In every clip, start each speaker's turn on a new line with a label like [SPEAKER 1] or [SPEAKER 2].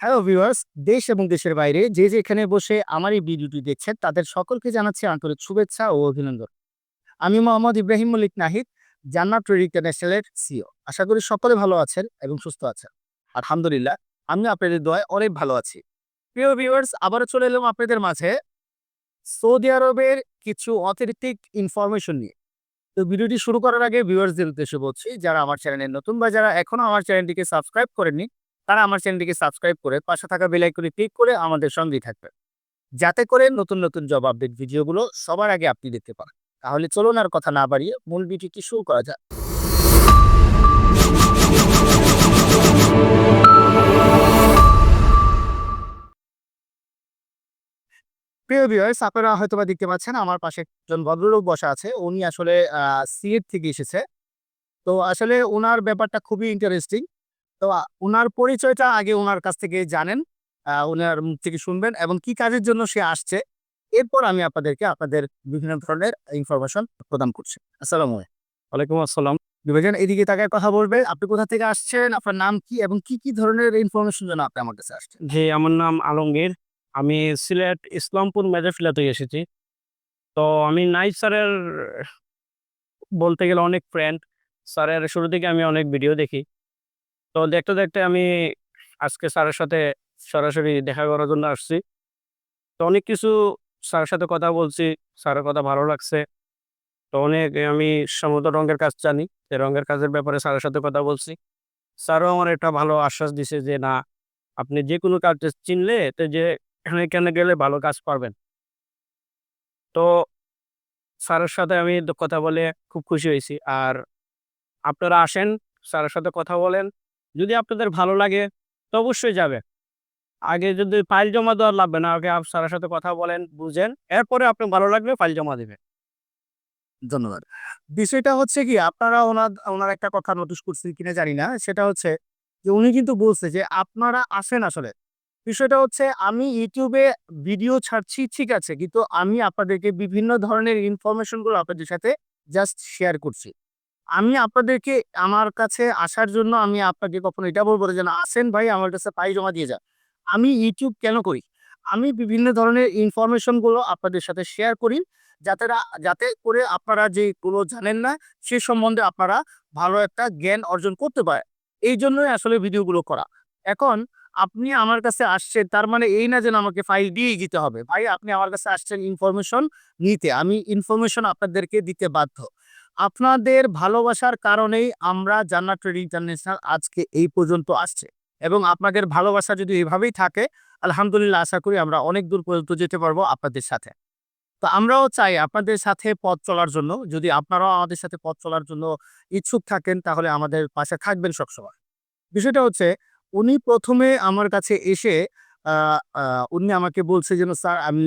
[SPEAKER 1] Hello viewers দেশ এবং দেশের বাইরে যে যে এখানে বসে আমার এই ভিডিওটি দেখছেন, তাদের সকলকে জানাচ্ছি আন্তরিক শুভেচ্ছা ও অভিনন্দন। আমি মোহাম্মদ ইব্রাহিম মল্লিক নাহিদ, জান্নাত ট্রেড ইন্টারন্যাশনালের সিও আশা করি সকলে ভালো আছেন এবং সুস্থ আছেন। আলহামদুলিল্লাহ আমি আপনাদের দোয়ায় অনেক ভালো আছি। প্রিয় ভিউয়ার্স আবারও চলে এলাম আপনাদের মাঝে সৌদি আরবের কিছু অথেন্টিক ইনফরমেশন নিয়ে। তো ভিডিওটি শুরু করার আগে ভিউয়ার্সদের উদ্দেশ্যে বলছি, যারা আমার চ্যানেলে নতুন বা যারা এখনও আমার চ্যানেলটিকে সাবস্ক্রাইব করেননি তারা আমার চ্যানেলটিকে সাবস্ক্রাইব করে পাশে থাকা বেল আইকনে ক্লিক করে আমাদের সঙ্গেই থাকবে। যাতে করে নতুন নতুন জব আপডেট ভিডিওগুলো সবার আগে আপনি দেখতে পান। তাহলে চলুন আর কথা না বাড়িয়ে মূল ভিডিওটি শুরু করা যাক। প্রিয় ভিউয়ার্স আপনারা হয়তো বা দেখতে পাচ্ছেন আমার পাশে একজন ভদ্রলোক বসা আছে। উনি আসলে সিএট থেকে এসেছে। তো আসলে ওনার ব্যাপারটা খুবই ইন্টারেস্টিং তো ওনার পরিচয়টা আগে ওনার কাছ থেকে জানেন। আ উনার মুখ থেকে শুনবেন এবং কি কাজের জন্য সে আসছে। এরপর আমি আপনাদেরকে আপনাদের বিভিন্ন ধরনের ইনফরমেশন প্রদান করছি। আসসালামু আলাইকুম।
[SPEAKER 2] ওয়ালাইকুম আসসালাম।
[SPEAKER 1] ভাইজান এদিকে তাকায় কথা বলবে। আপনি কোথা থেকে আসছেন? আপনার নাম কি? এবং কি, কি ধরনের ইনফরমেশন জন্য আপনি আমার কাছে আসছেন?
[SPEAKER 2] জি, আমার নাম আলমগীর। আমি সিলেট ইসলামপুর মেজরফিলা থেকে এসেছি। তো আমি নাইস স্যারের বলতে গেলে অনেক ফ্রেন্ড। স্যারের শুরু থেকে আমি অনেক ভিডিও দেখি। তো দেখতে, দেখতে আমি আজকে স্যারের সাথে সরাসরি দেখা করার জন্য আসছি। তো অনেক কিছু স্যারের সাথে কথা বলছি। স্যারের কথা ভালো লাগছে। তো অনেক আমি সমুদ্র রঙের কাজ জানি। এই রঙের কাজের ব্যাপারে স্যারের সাথে কথা বলছি। স্যারও আমার একটা ভালো আশ্বাস দিছে যে, "না, আপনি যেকোনো কাজ চিনলে তো যে এখানে, এখানে গেলে ভালো কাজ পারবেন।" তো স্যারের সাথে আমি কথা বলে খুব খুশি হয়েছি আর আপনারা আসেন, স্যারের সাথে কথা বলেন। যদি আপনাদের ভালো লাগে তো অবশ্যই যাবে। আগে যদি ফাইল জমা দেওয়ার লাগবে না। আগে স্যারের সাথে কথা বলেন, বুঝেন। এরপরে আপনার ভালো লাগলে ফাইল জমা দিবেন।
[SPEAKER 1] ধন্যবাদ। বিষয়টা হচ্ছে কি আপনারা ওনার ওনার একটা কথা নোটিস করছেন কিনা জানি না। সেটা হচ্ছে যে উনি কিন্তু বলছে যে আপনারা আসেন আসলে। বিষয়টা হচ্ছে আমি ইউটিউবে ভিডিও ছাড়ছি ঠিক আছে। কিন্তু আমি আপনাদেরকে বিভিন্ন ধরনের ইনফরমেশনগুলো আপনাদের সাথে জাস্ট শেয়ার করছি। আমি আপনাদেরকে আমার কাছে আসার জন্য আমি আপনাকে কখনো এটা বলব যে, "না আসেন ভাই আমার কাছে ফাইল জমা দিয়ে যান।" আমি ইউটিউব কেন করি? আমি বিভিন্ন ধরনের ইনফরমেশনগুলো আপনাদের সাথে শেয়ার করি। যাতে যাতে করে আপনারা যেগুলো জানেন না সে সম্বন্ধে আপনারা ভালো একটা জ্ঞান অর্জন করতে পারে এই এইজন্যই আসলে ভিডিওগুলো করা। এখন আপনি আমার কাছে আসছেন তার মানে এই না যেন আমাকে ফাইল দিয়েই দিতে হবে। ভাই আপনি আমার কাছে আসছেন ইনফরমেশন নিতে। আমি ইনফরমেশন আপনাদেরকে দিতে বাধ্য। আপনাদের ভালোবাসার কারণেই আমরা জান্নাত ট্রেড ইন্টারন্যাশনাল আজকে এই পর্যন্ত আসছে। এবং আপনাদের ভালোবাসা যদি এভাবেই থাকে আলহামদুলিল্লাহ আশা করি আমরা অনেক দূর পর্যন্ত যেতে পারব আপনাদের সাথে। তো আমরাও চাই আপনাদের সাথে পথ চলার জন্য। যদি আপনারাও আমাদের সাথে পথ চলার জন্য ইচ্ছুক থাকেন তাহলে আমাদের পাশে থাকবেন সবসময়। বিষয়টা হচ্ছে উনি প্রথমে আমার কাছে এসে উনি আমাকে বলছে যেন, "স্যার আমি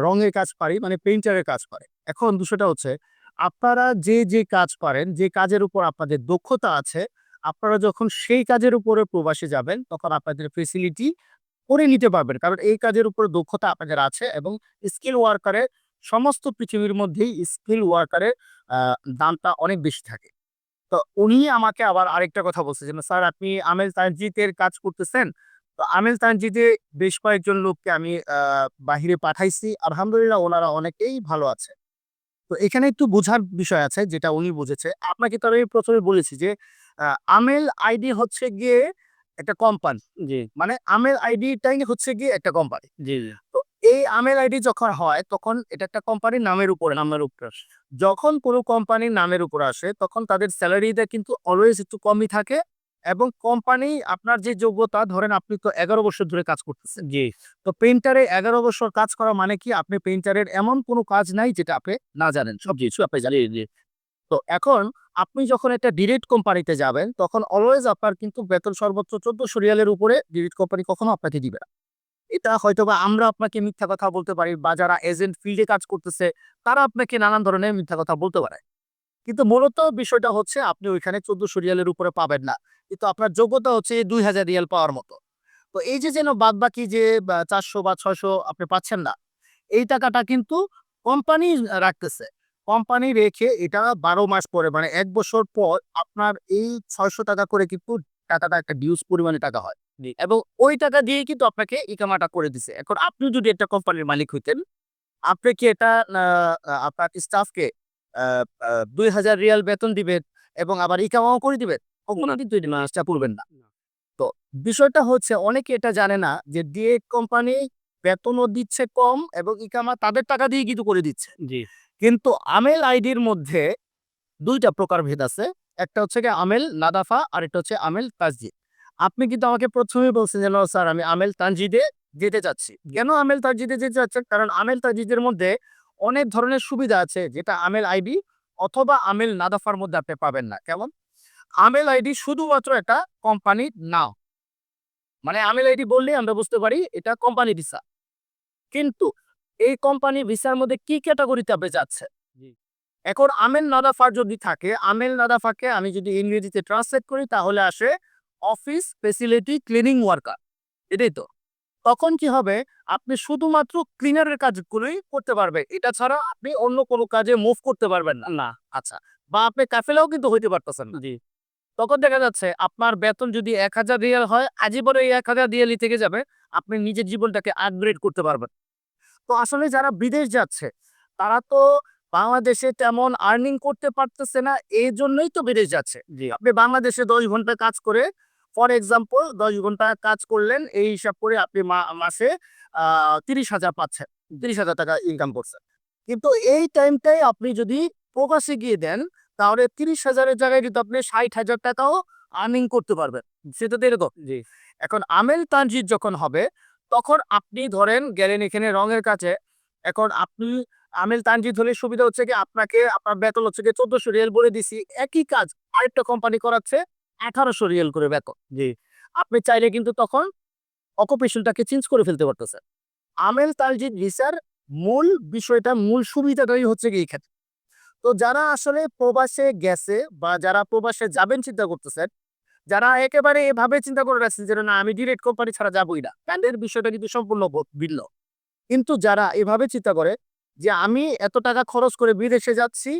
[SPEAKER 1] রঙের কাজ পারি।" মানে পেইন্টারের কাজ পারে। এখন বিষয়টা হচ্ছে আপনারা যে, যে কাজ পারেন, যে কাজের উপর আপনাদের দক্ষতা আছে, আপনারা যখন সেই কাজের উপরে প্রবাসে যাবেন তখন আপনাদের ফেসিলিটি করে নিতে পারবেন। কারণ এই কাজের উপর দক্ষতা আপনাদের আছে এবং স্কিল ওয়ার্কারের সমস্ত পৃথিবীর মধ্যেই স্কিল ওয়ার্কারের দামটা অনেক বেশি থাকে। তো উনি আমাকে আবার আরেকটা কথা বলছে যেন, "স্যার আপনি আমেল তানজিতের কাজ করতেছেন?" তো আমেল তানজিতে বেশ কয়েকজন লোককে আমি বাহিরে পাঠাইছি। আলহামদুলিল্লাহ ওনারা অনেকেই ভালো আছে। তো এখানে একটু বোঝার বিষয় আছে যেটা উনি বুঝেছে। আপনাকে তো আমি ১ম এ বলেছি যে আমেল আইডি হচ্ছে গিয়ে একটা কোম্পানি।
[SPEAKER 2] জি,
[SPEAKER 1] মানে আমেল আইডিটাই হচ্ছে গিয়ে একটা কোম্পানি।
[SPEAKER 2] জি, জি।
[SPEAKER 1] তো এই আমেল আইডি যখন হয় তখন এটা একটা কোম্পানির নামের উপরে
[SPEAKER 2] নামের উপরে আসে।
[SPEAKER 1] যখন কোনো কোম্পানির নামের উপরে আসে তখন তাদের সেলারিটা কিন্তু অলওয়েজ একটু কমই থাকে এবং কোম্পানি আপনার যে যোগ্যতা ধরেন আপনি তো ১১ বছর ধরে কাজ করতেছেন।
[SPEAKER 2] জি,
[SPEAKER 1] তো পেইন্টারে ১১ বছর কাজ করা মানে কি আপনি পেইন্টারের এমন কোনো কাজ নাই যেটা আপনি না জানেন। সব কিছু আপনি জানেন।
[SPEAKER 2] জি, জি।
[SPEAKER 1] তো এখন আপনি যখন একটা ডিরেক্ট কোম্পানিতে যাবেন তখন অলওয়েজ আপনার কিন্তু বেতন সর্বোচ্চ ১৪০০ রিয়ালের উপরে ডিরেক্ট কোম্পানি কখনো আপনাকে দিবে না। এটা হয়তোবা আমরা আপনাকে মিথ্যা কথা বলতে পারি বা যারা এজেন্ট ফিল্ডে কাজ করতেছে তারা আপনাকে নানান ধরনের মিথ্যা কথা বলতে পারে। কিন্তু মূলত বিষয়টা হচ্ছে আপনি ওইখানে ১৪০০ রিয়ালের উপরে পাবেন না। কিন্তু আপনার যোগ্যতা হচ্ছে ২০০০ রিয়াল পাওয়ার মতো। তো এই যে যেন বাদবাকি যে বা ৪০০ বা ৬০০ আপনি পাচ্ছেন না, এই টাকাটা কিন্তু কোম্পানি রাখতেছে। কোম্পানি রেখে এটা ১২ মাস পরে মানে এক বছর পর আপনার এই ৳৬০০ করে কিন্তু টাকাটা একটা ডিউজ পরিমাণে টাকা হয়। এবং ওই টাকা দিয়েই কিন্তু আপনাকে ইকামাটা করে দিছে এখন আপনি যদি একটা কোম্পানির মালিক হইতেন আপনি কি এটা আপনার স্টাফকে দুই হাজার রিয়াল বেতন দিবেন এবং আবার ইকামাও করে দিবেন কখনো কিন্তু এই জিনিসটা করবেন না। তো বিষয়টা হচ্ছে অনেকে এটা জানে না যে ডিএ কোম্পানি বেতনও দিচ্ছে কম এবং ইকামা তাদের টাকা দিয়ে কিন্তু করে দিচ্ছে। কিন্তু আমেল আইডির মধ্যে দুইটা প্রকার ভেদ আছে। একটা হচ্ছে কি আমেল নাদাফা আর একটা হচ্ছে আমেল তাজজিদ আপনি কিন্তু আমাকে প্রথমেই বলছেন যে স্যার আমি আমেল তানজিদে যেতে চাচ্ছি। কেন আমেল তানজিদে যেতে চাচ্ছেন? কারণ আমেল তানজিদের মধ্যে অনেক ধরনের সুবিধা আছে যেটা আমেল আইডি অথবা আমেল নাদাফার মধ্যে আপনি পাবেন না। কেমন? আমেল আইডি শুধুমাত্র একটা কোম্পানির নাম মানে আমেল আইডি বললেই আমরা বুঝতে পারি এটা কোম্পানি ভিসা। কিন্তু এই কোম্পানি ভিসার মধ্যে কি ক্যাটাগরিতে আপনি যাচ্ছেন?
[SPEAKER 2] জি।
[SPEAKER 1] এখন আমেল নাদাফার যদি থাকে আমেল নাদাফাকে আমি যদি ইংরেজিতে ট্রান্সলেট করি তাহলে আসে অফিস ফেসিলিটি ক্লিনিং ওয়ার্কার। এটাই তো। তখন কি হবে? আপনি শুধুমাত্র ক্লিনারের কাজগুলোই করতে পারবেন এটা ছাড়া আপনি অন্য কোনো কাজে মুভ করতে পারবেন না।
[SPEAKER 2] না।
[SPEAKER 1] আচ্ছা বা আপনি কাফেলাও কিন্তু হইতে পারতেছেন না।
[SPEAKER 2] জি।
[SPEAKER 1] তখন দেখা যাচ্ছে আপনার বেতন যদি এক হাজার রিয়াল হয় আজীবনে এই এক হাজার রিয়ালই থেকে যাবে। আপনি নিজের জীবনটাকে আপগ্রেড করতে পারবেন। তো আসলে যারা বিদেশ যাচ্ছে তারা তো বাংলাদেশে তেমন আর্নিং করতে পারতেছে না এই জন্যই তো বিদেশ যাচ্ছে।
[SPEAKER 2] জি।
[SPEAKER 1] আপনি বাংলাদেশে দশ ঘণ্টা কাজ করে ফর এক্সাম্পল দশ ঘণ্টা কাজ করলেন এই হিসাব করে আপনি মাসে তিরিশ হাজার পাচ্ছেন। তিরিশ হাজার টাকা ইনকাম করছেন কিন্তু এই টাইমটাই আপনি যদি প্রকাশে গিয়ে দেন তাহলে তিরিশ হাজারের জায়গায় কিন্তু আপনি ষাট হাজার টাকাও আর্নিং করতে পারবেন। সেটা তো এরকম।
[SPEAKER 2] জি।
[SPEAKER 1] এখন আমেল তানজিদ যখন হবে তখন আপনি ধরেন গেলেন এখানে রঙের কাছে এখন আপনি আমেল তানজিদ হলে সুবিধা হচ্ছে কি আপনাকে আপনার বেতন হচ্ছে কি চোদ্দশো রিয়েল বলে দিছি। একই কাজ আরেকটা কোম্পানি করাচ্ছে। আঠারোশো রিয়েল করে বেতন
[SPEAKER 2] জি।
[SPEAKER 1] আপনি চাইলে কিন্তু তখন অকুপেশনটাকে চেঞ্জ করে ফেলতে পারতেছেন। আমেল তালজিদ ভিসার মূল বিষয়টা, মূল সুবিধাটাই হচ্ছে কি এই তো যারা আসলে প্রবাসে গেছে বা যারা প্রবাসে যাবেন চিন্তা করতেছেন, যারা একেবারে এভাবে চিন্তা করে রাখছেন যে, না, আমি ডিরেক্ট কোম্পানি ছাড়া যাবই না। তাদের বিষয়টা কিন্তু সম্পূর্ণ ভিন্ন। কিন্তু যারা এভাবে চিন্তা করে যে, আমি এত টাকা খরচ করে বিদেশে যাচ্ছি,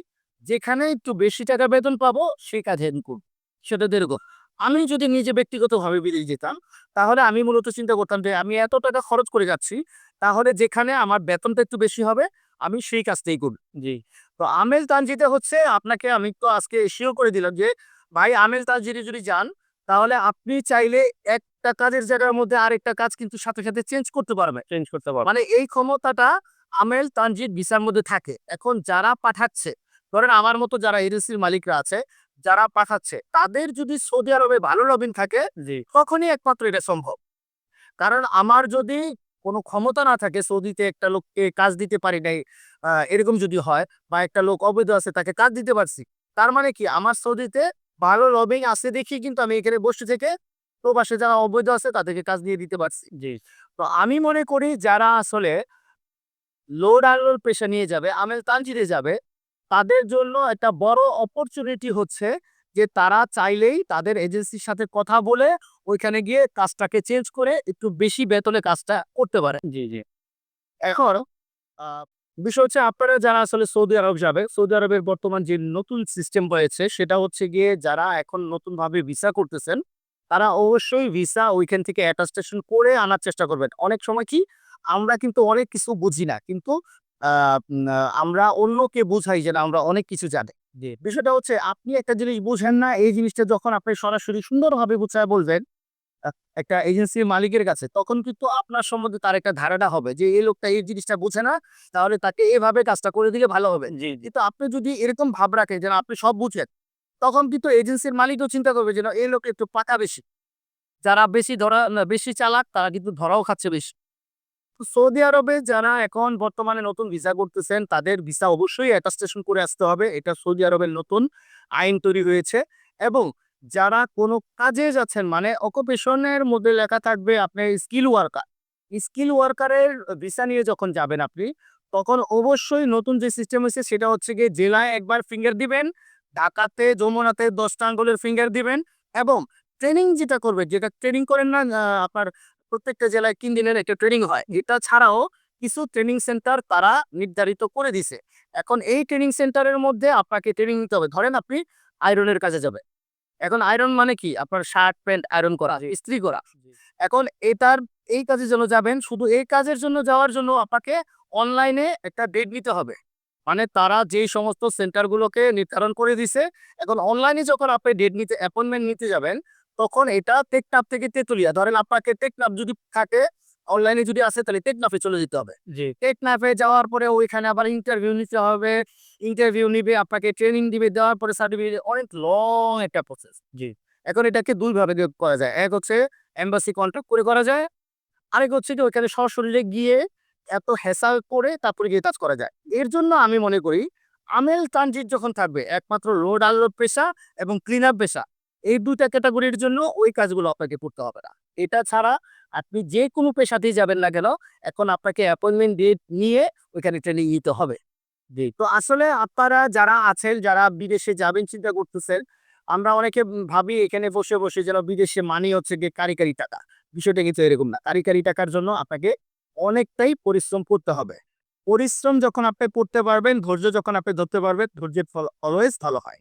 [SPEAKER 1] যেখানে একটু বেশি টাকা বেতন পাবো, সেই কাজে করব। সেটা তো আমি যদি নিজে ব্যক্তিগতভাবে বিদেশ যেতাম তাহলে আমি মূলত চিন্তা করতাম যে আমি এত টাকা খরচ করে যাচ্ছি তাহলে যেখানে আমার বেতনটা একটু বেশি হবে আমি সেই কাজটাই করব।
[SPEAKER 2] জি।
[SPEAKER 1] তো আমেল তানজিতে হচ্ছে আপনাকে আমি তো আজকে শিও করে দিলাম যে ভাই আমেল তানজিতে যদি যান তাহলে আপনি চাইলে একটা কাজের জায়গার মধ্যে আরেকটা কাজ কিন্তু সাথে সাথে চেঞ্জ করতে পারবে
[SPEAKER 2] চেঞ্জ করতে পারবে
[SPEAKER 1] মানে এই ক্ষমতাটা আমেল তানজিদ ভিসার মধ্যে থাকে। এখন যারা পাঠাচ্ছে ধরেন আমার মতো যারা এজেন্সির মালিকরা আছে যারা পাঠাচ্ছে তাদের যদি সৌদি আরবে ভালো লবিন থাকে
[SPEAKER 2] জি।
[SPEAKER 1] তখনই একমাত্র এটা সম্ভব। কারণ আমার যদি কোনো ক্ষমতা না থাকে সৌদিতে একটা লোককে কাজ দিতে পারি নাই এরকম যদি হয় বা একটা লোক অবৈধ আছে তাকে কাজ দিতে পারছি তার মানে কি? আমার সৌদিতে ভালো লবিং আছে দেখি কিন্তু আমি এখানে বসে থেকে প্রবাসে যারা অবৈধ আছে তাদেরকে কাজ দিয়ে দিতে পারছি।
[SPEAKER 2] জি।
[SPEAKER 1] তো আমি মনে করি যারা আসলে লোড আনলোড পেশা নিয়ে যাবে আমেল তানজিদে যাবে তাদের জন্য একটা বড় অপরচুনিটি হচ্ছে যে তারা চাইলেই তাদের এজেন্সির সাথে কথা বলে ওইখানে গিয়ে কাজটাকে চেঞ্জ করে একটু বেশি বেতনে কাজটা করতে পারে।
[SPEAKER 2] জি জি।
[SPEAKER 1] এখন বিষয় হচ্ছে আপনারা যারা আসলে সৌদি আরব যাবে সৌদি আরবের বর্তমান যে নতুন সিস্টেম হয়েছে সেটা হচ্ছে গিয়ে যারা এখন নতুন ভাবে ভিসা করতেছেন তারা অবশ্যই ভিসা ওইখান থেকে অ্যাটাস্টেশন করে আনার চেষ্টা করবেন। অনেক সময় কি আমরা কিন্তু অনেক কিছু বুঝি না কিন্তু আমরা অন্যকে বুঝাই যে আমরা অনেক কিছু জানি। বিষয়টা হচ্ছে আপনি একটা জিনিস বুঝেন না এই জিনিসটা যখন আপনি সরাসরি সুন্দরভাবে বুঝায় বলবেন একটা এজেন্সির মালিকের কাছে তখন কিন্তু আপনার সম্বন্ধে তার একটা ধারণা হবে যে এই লোকটা এই জিনিসটা বুঝে না তাহলে তাকে এভাবে কাজটা করে দিলে ভালো হবে। কিন্তু আপনি যদি এরকম ভাব রাখেন যেন আপনি সব বুঝেন তখন কিন্তু এজেন্সির মালিকও চিন্তা করবে যেন এই লোক একটু পাকা বেশি। যারা বেশি ধরা বেশি চালাক তারা কিন্তু ধরাও খাচ্ছে বেশি। সৌদি আরবে যারা এখন বর্তমানে নতুন ভিসা করতেছেন, তাদের ভিসা অবশ্যই অ্যাটাস্টেশন করে আসতে হবে। এটা সৌদি আরবের নতুন আইন তৈরি হয়েছে এবং যারা কোনো কাজে যাচ্ছেন মানে অকুপেশনের মধ্যে লেখা থাকবে আপনি স্কিল ওয়ার্কার স্কিল ওয়ার্কারের ভিসা নিয়ে যখন যাবেন আপনি, তখন অবশ্যই নতুন যে সিস্টেম হয়েছে সেটা হচ্ছে গিয়ে জেলায় একবার ফিঙ্গার দিবেন, ঢাকাতে, যমুনাতে দশটা আঙ্গুলের ফিঙ্গার দিবেন এবং ট্রেনিং যেটা করবে যেটা ট্রেনিং করেন না আপনার প্রত্যেকটা জেলায় তিন দিনের একটা ট্রেনিং হয়। এটা ছাড়াও কিছু ট্রেনিং সেন্টার তারা নির্ধারিত করে দিছে। এখন এই ট্রেনিং সেন্টারের মধ্যে আপনাকে ট্রেনিং নিতে হবে। ধরেন আপনি আয়রনের কাজে যাবে এখন আয়রন মানে কি? আপনার শার্ট প্যান্ট আয়রন করা ইস্ত্রি করা। এখন এটার এই কাজের জন্য যাবেন। শুধু এই কাজের জন্য যাওয়ার জন্য আপনাকে অনলাইনে একটা ডেট নিতে হবে। মানে তারা যে সমস্ত সেন্টারগুলোকে নির্ধারণ করে দিছে। এখন অনলাইনে যখন আপনি ডেট নিতে অ্যাপয়েন্টমেন্ট নিতে যাবেন তখন এটা টেকনাফ থেকে তেতুলিয়া। ধরেন আপনাকে টেকনাফ যদি থাকে অনলাইনে যদি আসে তাহলে টেকনাফে চলে যেতে হবে। টেকনাফে যাওয়ার পরে ওইখানে আবার ইন্টারভিউ নিতে হবে। ইন্টারভিউ নিবে আপনাকে ট্রেনিং দিবে দেওয়ার পরে সার্টিফিকেট অনেক লং একটা প্রসেস
[SPEAKER 2] জি।
[SPEAKER 1] এখন এটাকে দুই ভাবে করা যায়। এক হচ্ছে এম্বাসি কন্ট্যাক্ট করে করা যায়। আরেক হচ্ছে যে ওইখানে সশরীরে গিয়ে এত হেসাল করে তারপরে গিয়ে কাজ করা যায়। এর জন্য আমি মনে করি আমেল ট্রানজিট যখন থাকবে একমাত্র রোড আনলোড পেশা এবং ক্লিন আপ পেশা এই দুইটা ক্যাটাগরির জন্য ওই কাজগুলো আপনাকে করতে হবে না। এটা ছাড়া আপনি যে কোনো পেশাতেই যাবেন না কেন, এখন আপনাকে অ্যাপয়েন্টমেন্ট ডেট নিয়ে ওইখানে ট্রেনিং নিতে হবে। জি, তো আসলে আপনারা যারা আছেন, যারা বিদেশে যাবেন, চিন্তা করতেছেন, আমরা অনেকে ভাবি এখানে বসে বসে যেন বিদেশে মানি হচ্ছে গিয়ে কারি কারি টাকা। বিষয়টা কিন্তু এরকম না। কারি কারি টাকার জন্য আপনাকে অনেকটাই পরিশ্রম করতে হবে। পরিশ্রম যখন আপনি করতে পারবেন, ধৈর্য যখন আপনি ধরতে পারবেন, ধৈর্যের ফল অলওয়েজ ভালো হয়।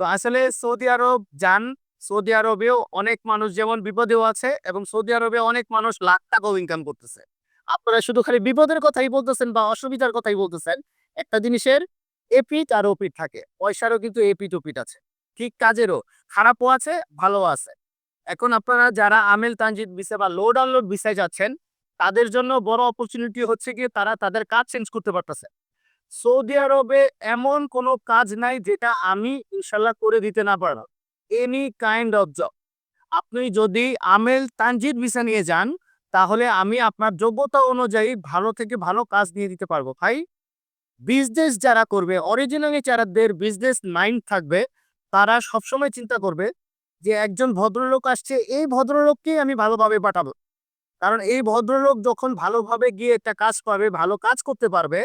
[SPEAKER 1] তো আসলে সৌদি আরব যান, সৌদি আরবেও অনেক মানুষ যেমন বিপদেও আছে এবং সৌদি আরবে অনেক মানুষ লাখ টাকাও ইনকাম করতেছে। আপনারা শুধু খালি বিপদের কথাই বলতেছেন বা অসুবিধার কথাই বলতেছেন, একটা জিনিসের এপিট আর ওপিট থাকে। পয়সারও কিন্তু এপিট ওপিট আছে। ঠিক কাজেরও, খারাপও আছে ভালো আছে। এখন আপনারা যারা আমেল তানজিদ বিষয় বা লোড আনলোড বিষয় যাচ্ছেন, তাদের জন্য বড় অপরচুনিটি হচ্ছে কি তারা তাদের কাজ চেঞ্জ করতে পারতেছে। সৌদি আরবে এমন কোনো কাজ নাই যেটা আমি ইনশাল্লাহ করে দিতে না পারব এনি কাইন্ড অফ জব আপনি যদি আমেল তানজিদ ভিসা নিয়ে যান, তাহলে আমি আপনার যোগ্যতা অনুযায়ী ভালো থেকে ভালো কাজ নিয়ে দিতে পারব। ভাই বিজনেস যারা করবে অরিজিনালি যারাদের বিজনেস মাইন্ড থাকবে, তারা সবসময় চিন্তা করবে যে একজন ভদ্রলোক আসছে, এই ভদ্রলোককেই আমি ভালোভাবে পাঠাবো। কারণ এই ভদ্রলোক যখন ভালোভাবে গিয়ে একটা কাজ পাবে, ভালো কাজ করতে পারবে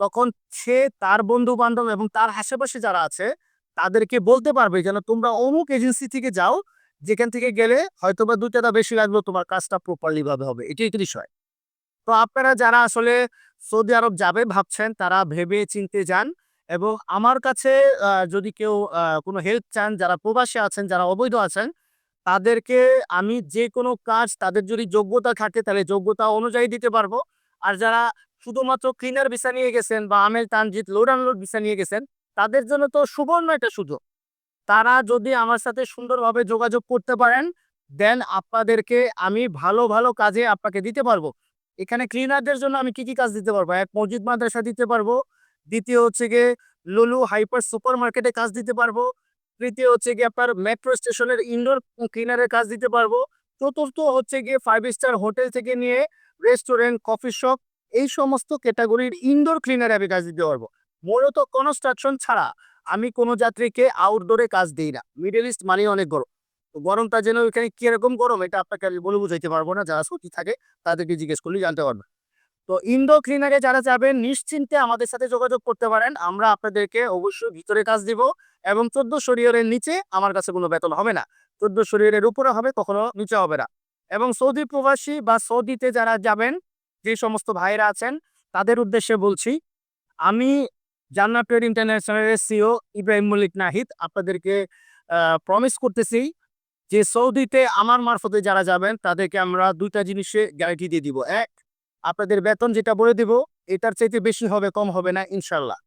[SPEAKER 1] তখন সে তার বন্ধু বান্ধব এবং তার আশেপাশে যারা আছে, তাদেরকে বলতে পারবে যেন তোমরা অমুক এজেন্সি থেকে যাও, যেখান থেকে গেলে হয়তো বা দু টাকা বেশি লাগল, তোমার কাজটা প্রপারলি ভাবে হবে। এটাই তো বিষয়। তো আপনারা যারা আসলে সৌদি আরব যাবে ভাবছেন, তারা ভেবে চিনতে যান এবং আমার কাছে যদি কেউ কোনো হেল্প চান, যারা প্রবাসী আছেন, যারা অবৈধ আছেন, তাদেরকে আমি যে কোনো কাজ, তাদের যদি যোগ্যতা থাকে, তাহলে যোগ্যতা অনুযায়ী দিতে পারব। আর যারা শুধুমাত্র ক্লিনার ভিসা নিয়ে গেছেন বা আমেল তানজিৎ লোড আনলোড নিয়ে গেছেন, তাদের জন্য তো সুবর্ণ একটা সুযোগ। তারা যদি আমার সাথে সুন্দরভাবে যোগাযোগ করতে পারেন দেন আপনাদেরকে আমি ভালো ভালো কাজে আপনাকে দিতে পারব। এখানে ক্লিনারদের জন্য আমি কি কি কাজ দিতে পারব? এক, মসজিদ মাদ্রাসা দিতে পারব। দ্বিতীয় হচ্ছে গিয়ে লুলু হাইপার সুপার মার্কেটে কাজ দিতে পারব। তৃতীয় হচ্ছে গিয়ে আপনার মেট্রো স্টেশনের ইনডোর ক্লিনারের কাজ দিতে পারব। চতুর্থ হচ্ছে গিয়ে ফাইভ স্টার হোটেল থেকে নিয়ে রেস্টুরেন্ট কফি শপ এই সমস্ত ক্যাটাগরির ইনডোর ক্লিনারে আমি কাজ দিতে পারব। মূলত কনস্ট্রাকশন ছাড়া আমি কোনো যাত্রীকে আউটডোরে কাজ দিই না। মিডল ইস্ট মানে অনেক গরম। গরমটা যেন ওইখানে কীরকম গরম, এটা আপনাকে আমি বলে বুঝাইতে পারব না। যারা ছুটি থাকে, তাদেরকে জিজ্ঞেস করলে জানতে পারবেন। তো ইনডোর ক্লিনারে যারা যাবেন, নিশ্চিন্তে আমাদের সাথে যোগাযোগ করতে পারেন। আমরা আপনাদেরকে অবশ্যই ভিতরে কাজ দিব এবং চোদ্দ শরীরের নিচে আমার কাছে কোনো বেতন হবে না। চোদ্দ শরীরের উপরে হবে, কখনো নিচে হবে না। এবং সৌদি প্রবাসী বা সৌদিতে যারা যাবেন যে সমস্ত ভাইরা আছেন, তাদের উদ্দেশ্যে বলছি, আমি জান্নাত ট্রেড ইন্টারন্যাশনালের সিও ইব্রাহিম মল্লিক নাহিদ আপনাদেরকে প্রমিস করতেছি যে সৌদিতে আমার মারফতে যারা যাবেন, তাদেরকে আমরা দুইটা জিনিসে গ্যারান্টি দিয়ে দিব। এক, আপনাদের বেতন যেটা বলে দিব, এটার চাইতে বেশি হবে, কম হবে না ইনশাল্লাহ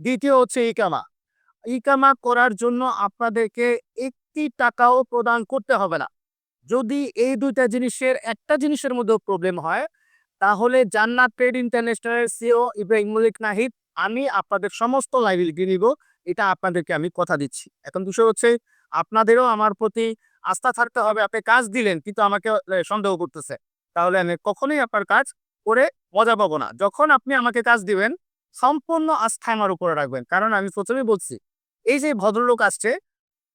[SPEAKER 1] দ্বিতীয় হচ্ছে ইকামা। ইকামা করার জন্য আপনাদেরকে একটি টাকাও প্রদান করতে হবে না। যদি এই দুইটা জিনিসের, একটা জিনিসের মধ্যেও প্রবলেম হয় তাহলে জান্নাত ট্রেড ইন্টারন্যাশনালের সিও ইব্রাহিম মলিক নাহিদ আমি আপনাদের সমস্ত লাইবিলিটি নিব। এটা আপনাদেরকে আমি কথা দিচ্ছি। এখন বিষয় হচ্ছে, আপনাদেরও আমার প্রতি আস্থা থাকতে হবে। আপনি কাজ দিলেন, কিন্তু আমাকে সন্দেহ করতেছে। তাহলে আমি কখনোই আপনার কাজ করে মজা পাবো না। যখন আপনি আমাকে কাজ দিবেন, সম্পূর্ণ আস্থা আমার উপরে রাখবেন। কারণ আমি প্রথমেই বলছি, এই যে ভদ্রলোক আসছে,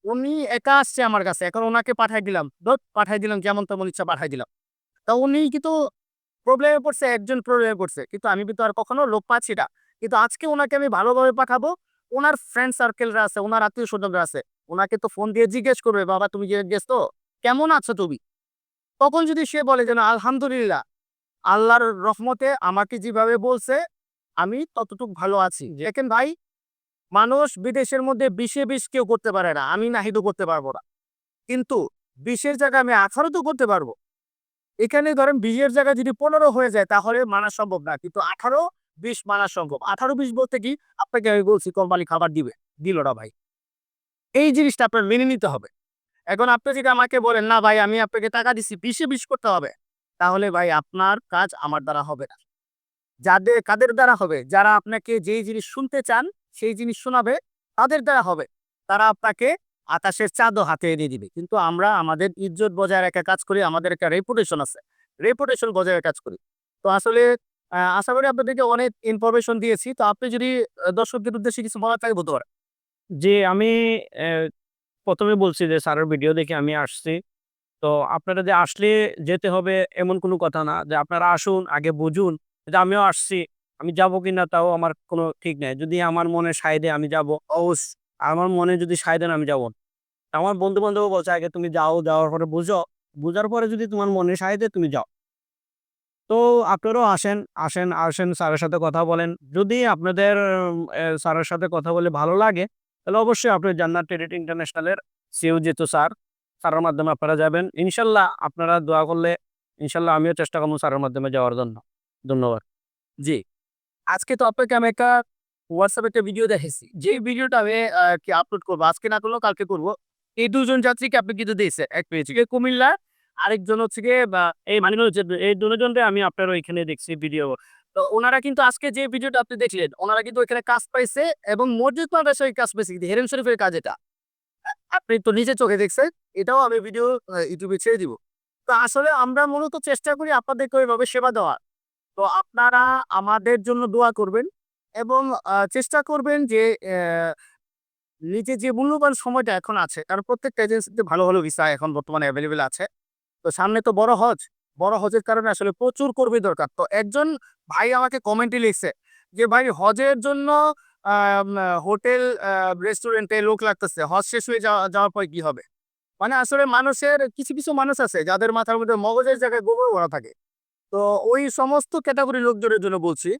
[SPEAKER 1] উনি একা আসছে আমার কাছে। এখন ওনাকে পাঠাই দিলাম। ধর, পাঠাই দিলাম, যেমন তেমন ইচ্ছা পাঠাই দিলাম। তা উনি কিন্তু প্রবলেমে পড়ছে একজন প্রবলেমে পড়ছে। কিন্তু আমি কিন্তু আর কখনো লোক পাচ্ছি না। কিন্তু আজকে ওনাকে আমি ভালোভাবে পাঠাবো। ওনার ফ্রেন্ড সার্কেলরা আছে ওনার আত্মীয় স্বজনরা আছে। ওনাকে তো ফোন দিয়ে জিজ্ঞেস করবে বাবা তুমি যে গেছো কেমন আছো তুমি? তখন যদি সে বলে যেন আলহামদুলিল্লাহ। আল্লাহর রহমতে আমাকে যেভাবে বলছে আমি ততটুকু ভালো আছি। দেখেন ভাই মানুষ বিদেশের মধ্যে বিশে বিষ কেউ করতে পারে না। আমি নাহিদও করতে পারব না। কিন্তু বিশের জায়গায় আমি আঠারো তো করতে পারব। এখানে ধরেন বিশের জায়গায় যদি পনেরো হয়ে যায়, তাহলে মানা সম্ভব না। কিন্তু আঠারো, বিশ মানা সম্ভব। আঠারো, বিশ বলতে কি? আপনাকে আমি বলছি, কোম্পানি খাবার দিবে। দিল না ভাই। এই জিনিসটা আপনার মেনে নিতে হবে। এখন আপনি যদি আমাকে বলেন, না ভাই, আমি আপনাকে টাকা দিচ্ছি বিশে বিশ করতে হবে। তাহলে ভাই, আপনার কাজ আমার দ্বারা হবে না। যাদের, কাদের দ্বারা হবে? যারা আপনাকে যেই জিনিস শুনতে চান, সেই জিনিস শোনাবে, তাদের দ্বারা হবে। তারা আপনাকে আকাশের চাঁদও হাতে এনে দিবে। কিন্তু আমরা আমাদের ইজ্জত বজায় রাখা কাজ করি, আমাদের একটা রেপুটেশন আছে। রেপুটেশন বজায় কাজ করি। তো আসলে আশা করি আপনাদেরকে অনেক ইনফরমেশন দিয়েছি। তো আপনি যদি দর্শকদের উদ্দেশ্যে কিছু বলার থাকে বলতে পারেন।
[SPEAKER 2] যে আমি প্রথমে বলছি যে স্যারের ভিডিও দেখে আমি আসছি। তো আপনারা যে আসলে যেতে হবে এমন কোনো কথা না, যে আপনারা আসুন, আগে বুঝুন যে আমিও আসছি, আমি যাব কিনা তাও আমার কোনো ঠিক নাই। যদি আমার মনে দেয় আমি যাব অবশ্য আমার মনে যদি সায় দেন আমি যাব। আমার বন্ধু বান্ধব বলছে, আগে তুমি যাও, যাওয়ার পরে বুঝো। বুঝার পরে যদি তোমার মনে সায় তুমি যাও। তো আপনারাও আসেন আসেন আসেন, স্যারের সাথে কথা বলেন। যদি আপনাদের স্যারের সাথে কথা বলে ভালো লাগে, তাহলে অবশ্যই আপনি জান্নাত ট্রেডিট ইন্টারন্যাশনালের সিও যেহেতু স্যার, স্যারের মাধ্যমে আপনারা যাবেন। ইনশাল্লাহ আপনারা দোয়া করলে, ইনশাল্লাহ আমিও চেষ্টা করব স্যারের মাধ্যমে যাওয়ার জন্য। ধন্যবাদ।
[SPEAKER 1] জি। আজকে তো আপনাকে আমি একটা হোয়াটসঅ্যাপে একটা ভিডিও দেখেছি। যে ভিডিওটা আমি কি আপলোড করব আজকে না করলেও কালকে করব এই দুজন যাত্রীকে আপনি কিন্তু দিয়েছে এক পেয়েছি কুমিল্লা? আরেকজন হচ্ছে গিয়ে বা
[SPEAKER 2] এই মানে হচ্ছে এই দুজনকে আমি আপনার ওইখানে দেখছি ভিডিও
[SPEAKER 1] তো ওনারা কিন্তু আজকে যে ভিডিওটা আপনি দেখলেন ওনারা কিন্তু ওইখানে কাজ পাইছে এবং মসজিদ মাদ্রাসায় কাজ পাইছে কিন্তু হেরেম শরীফের কাজ এটা। আপনি তো নিজে চোখে দেখছেন এটাও আমি ভিডিও ইউটিউবে ছেড়ে দিব। তো আসলে আমরা মূলত চেষ্টা করি আপনাদেরকে ওইভাবে সেবা দেওয়ার। তো আপনারা আমাদের জন্য দোয়া করবেন। এবং চেষ্টা করবেন যে নিজে যে মূল্যবান সময়টা এখন আছে, কারণ প্রত্যেকটা এজেন্সিতে ভালো ভালো ভিসা এখন বর্তমানে অ্যাভেলেবেল আছে। তো সামনে তো বড় হজ, বড় হজের কারণে আসলে প্রচুর কর্মী দরকার। তো একজন ভাই আমাকে কমেন্টে লিখছে যে, ভাই, হজের জন্য হোটেল রেস্টুরেন্টে লোক লাগতেছে, হজ শেষ হয়ে যাওয়া, যাওয়ার পর কি হবে? মানে আসলে মানুষের, কিছু কিছু মানুষ আছে যাদের মাথার মধ্যে মগজের জায়গায় গোবর ভরা থাকে। তো ওই সমস্ত ক্যাটাগরি লোকজনের জন্য বলছি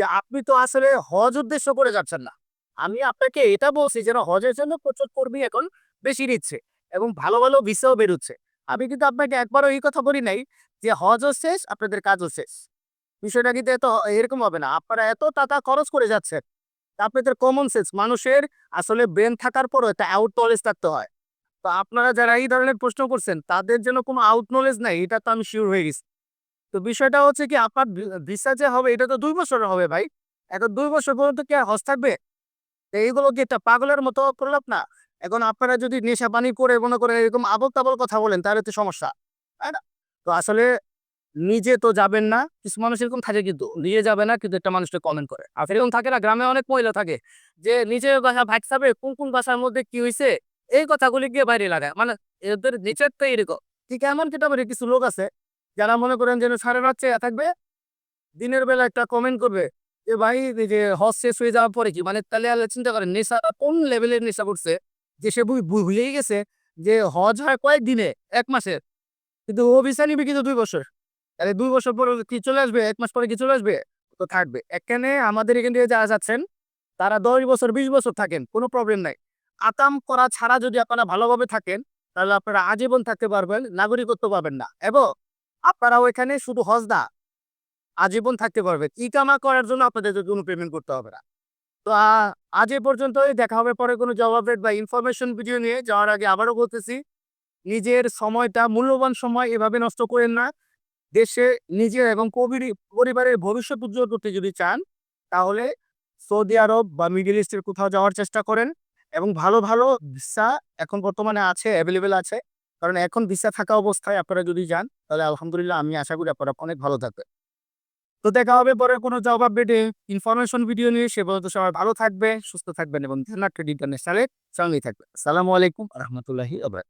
[SPEAKER 1] যে আপনি তো আসলে হজ উদ্দেশ্য করে যাচ্ছেন না। আমি আপনাকে এটা বলছি যেন হজের জন্য প্রচুর কর্মী এখন বেশি নিচ্ছে এবং ভালো ভালো ভিসাও বেরোচ্ছে। আমি কিন্তু আপনাকে একবারও এই কথা বলি নাই যে হজও শেষ, আপনাদের কাজও শেষ। বিষয়টা কিন্তু এত এরকম হবে না। আপনারা এত টাকা খরচ করে যাচ্ছেন, আপনাদের কমন সেন্স মানুষের আসলে ব্রেন থাকার পরও একটা আউট নলেজ থাকতে হয়। তো আপনারা যারা এই ধরনের প্রশ্ন করছেন, তাদের জন্য কোনো আউট নলেজ নাই, এটা তো আমি শিওর হয়ে গেছি। তো বিষয়টা হচ্ছে কি, আপনার ভিসা যে হবে, এটা তো দুই বছরের হবে ভাই। এখন দুই বছর পর্যন্ত কি আর হজ থাকবে? এইগুলো কি একটা পাগলের মতো প্রলাপ না? এখন আপনারা যদি নেশা পানি করে মনে করে এরকম আবল তাবল কথা বলেন, তাহলে তো সমস্যা, তাই না? তো আসলে নিজে তো যাবেন না, কিছু মানুষ এরকম থাকে কিন্তু নিজে যাবে না, কিন্তু একটা মানুষটা কমেন্ট করে। আর এরকম থাকে না, গ্রামে অনেক মহিলা থাকে যে নিজের ভাষা ভাগসাবে কোন কোন ভাষার মধ্যে কি হয়েছে এই কথাগুলি গিয়ে বাইরে লাগায় মানে এদের নেচার তো এরকম ঠিক এমন কেটাবারে কিছু লোক আছে যারা মনে করেন যেন সাড়ে রাত চেয়ে থাকবে, দিনের বেলা একটা কমেন্ট করবে যে ভাই যে হজ শেষ হয়ে যাওয়ার পরে কি? মানে তাহলে আল্লাহ চিন্তা করেন, নেশা কোন লেভেলের নেশা করছে? যে সে ভুলেই গেছে যে হজ হয় কয়েক দিনে, এক মাসের। কিন্তু ও ভিসা নিবে কিন্তু দুই বছর। তাহলে দুই বছর পরে কি চলে আসবে? এক মাস পরে কি চলে আসবে? তো থাকবে। এখানে আমাদের এখান থেকে যারা যাচ্ছেন, তারা দশ বছর, বিশ বছর থাকেন, কোনো প্রবলেম নাই। আতাম করা ছাড়া যদি আপনারা ভালোভাবে থাকেন, তাহলে আপনারা আজীবন থাকতে পারবেন, নাগরিকত্ব পাবেন না। এবং আপনারা ওইখানে শুধু হজ না আজীবন থাকতে পারবেন ইকামা করার জন্য আপনাদের কোনো পেমেন্ট করতে হবে না। তো আজ এ পর্যন্তই। দেখা হবে পরে কোনো জব আপডেট বা ইনফরমেশন ভিডিও নিয়ে। যাওয়ার আগে আবারও বলতেছি, নিজের সময়টা, মূল্যবান সময় এভাবে নষ্ট করেন না। দেশে নিজের এবং কবির- পরিবারের ভবিষ্যৎ উজ্জ্বল করতে যদি চান, তাহলে সৌদি আরব বা মিডিল ইস্টের কোথাও যাওয়ার চেষ্টা করেন। এবং ভালো ভালো ভিসা এখন বর্তমানে আছে অ্যাভেলেবেল আছে। কারণ এখন ভিসা থাকা অবস্থায় আপনারা যদি যান, তাহলে আলহামদুলিল্লাহ আমি আশা করি আপনারা অনেক ভালো থাকবেন। তো দেখা হবে পরে কোনো জব আপডেটে ইনফরমেশন ভিডিও নিয়ে সে পর্যন্ত সবাই ভালো থাকবে, সুস্থ থাকবেন এবং ইন্টারনেট ইন্টারন্যাশনালের সঙ্গেই থাকবে আসসালামু আলাইকুম রহমতুল্লাহি আবার